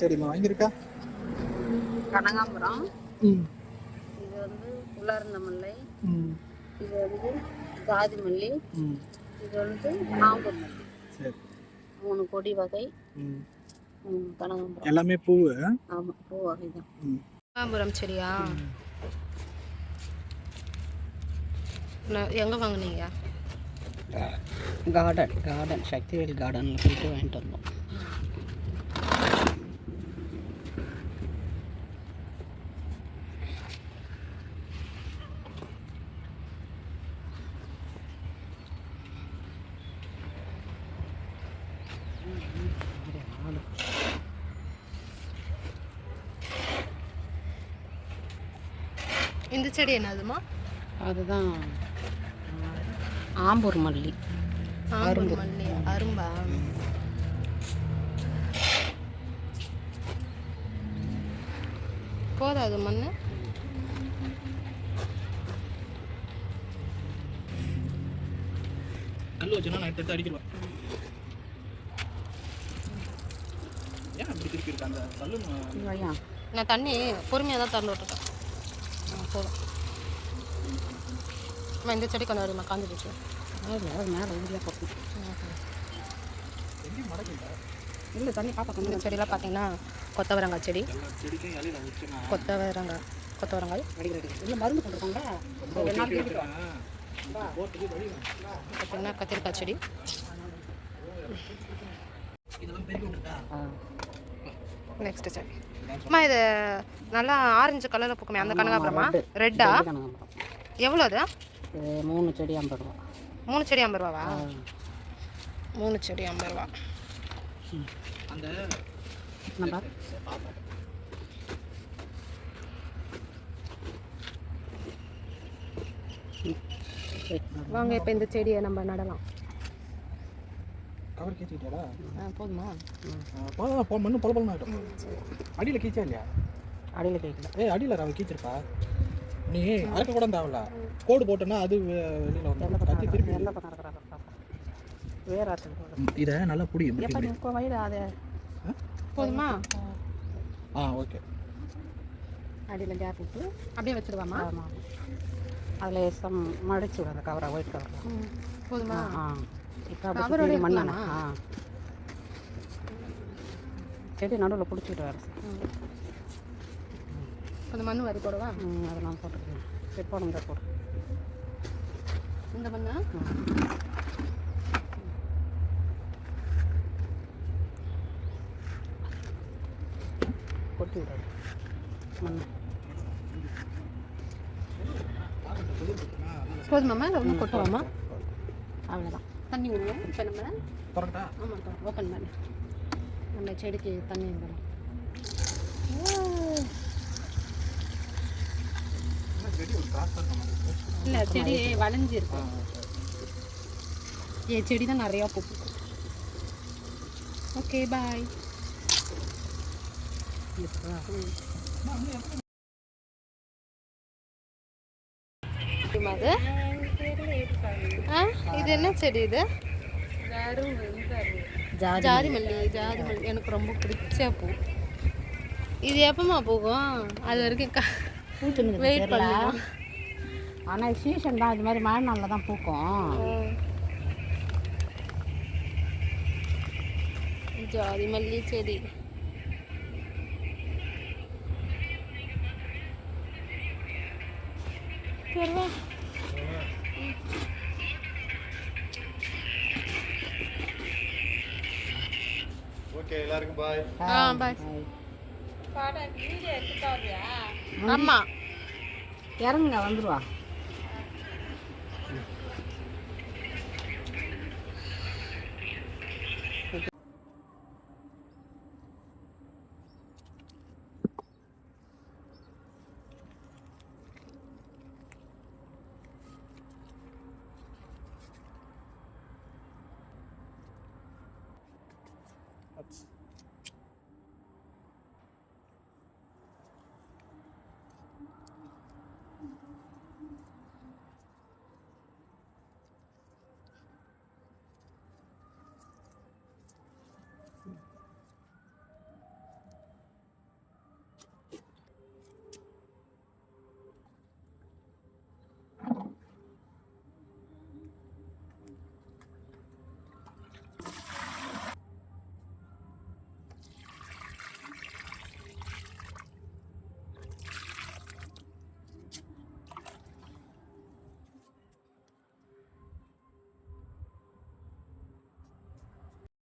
சரிம்மா. வாங்கியிருக்கா கனகாம்பரம். இது வந்து உலர்ந்த முல்லை இது வந்து ஜாதி மல்லி இது வந்து ஆம்பூர் மல்லி சரி. மூணு கொடி வகை. கனகாம்பரம். எல்லாமே பூ ஆமாம் பூ வகை தான் கனகாம்பரம் செடியா? நான் எங்கே வாங்குனீங்க? கார்டன் கார்டன் சக்திவேல் கார்டனில் போயிட்டு வாங்கிட்டு வந்தோம். இந்த செடி என்னதுமா அதுதான் ஆம்பூர் மல்லி ஆம்பூர் மல்லி அரும்பா? போதாது மண் கல் வச்சுனா நான் எடுத்து அடிக்கிறேன் ஐயா நான் தண்ணி பொறுமையாக தான் திறந்து விட்டுருக்கேன் ஆ, போதும். அம்மா இந்த செடி கொஞ்சம் வருமா காஞ்சி போச்சு. மேலே இல்லை தண்ணி பாப்பா இந்த செடியெலாம் பார்த்தீங்கன்னா கொத்தவரங்காய் செடி. கொத்தவரங்காய் கொத்தவரங்காய். இல்லை மருந்து போட்டிருக்கோங்க பார்த்தீங்கன்னா கத்திரிக்காய் செடி. இதெல்லாம் பெருக்கி நெக்ஸ்ட் செடி அம்மா இது நல்லா ஆரஞ்சு கலரில் பூக்குமே அந்த கனகாபுரமா ரெட்டா. எவ்வளோ அது? மூணு செடி ஐம்பது ரூபா. மூணு செடி ஐம்பது ரூபாவா? மூணு செடி ஐம்பது ரூபா. வாங்க இப்போ இந்த செடியை நம்ம நடலாம். கவர் கீச்சிக்கிட்டியாடா ஆ போதுமா? போதும் போ மண்ணு பொல பொலன்னு ஆகிடும் அடியில் கீச்சா இல்லையா? அடியில் கேட்கல ஏய் அடியில் அவ கீச்சிருப்பா. நீ அரைக்க கூட தேவையில்ல. கோடு போட்டோன்னா அது வெளியில வந்து கத்தி திருப்பி பக்கம் இருக்கிறாங்க வேற இதை நல்லா புடி இப்படி எப்போ இப்படி. நீ வயது அது? போதுமா? ஆ ஓகே. அடியில் கேப் விட்டு அப்படியே வச்சிடுவாமா ஆமாம் அதில் சம் மடிச்சு விட அந்த கவரை ஒயிட் கவரை போதுமா? ஆ. இப்போ மண்ணான செடி நடுவில் பிடிச்சிட்டு வர கொஞ்சம் மண் வரி போடவா? ம் அதை நான் போட்டுக்கிறேன் சரி போடுங்க போடு. இந்த மண்ணா? கொட்டி விடாது மண் போதுமாம்மா? இல்லை ஒன்றும் கொட்டுவாமா அவ்வளோதான் தண்ணி விடுவோம். இப்போ நம்ம ஆமாம் ஓப்பன் பண்ணி. நம்ம செடிக்கு தண்ணி விடலாம் இல்லை செடி வளைஞ்சிருக்கும் ஏ செடி தான் நிறையா பூக்கும் ஓகே பாய் அது ஆ? இது என்ன செடி இது? ஜாதி மல்லி ஜாதி மல்லி எனக்கு ரொம்ப பிடிச்ச பூ. இது எப்பமா போகும் அது வரைக்கும் தெரியல. பண்ணலாம். ஆனால் சீசன் தான். இது மாதிரி மழை நாளில் தான் பூக்கும். ஜாதி மல்லி செடி. சரி ஓகே எல்லாருக்கும் பாய் ஆ பாய் ஆமா. இறங்குங்க வந்துருவா.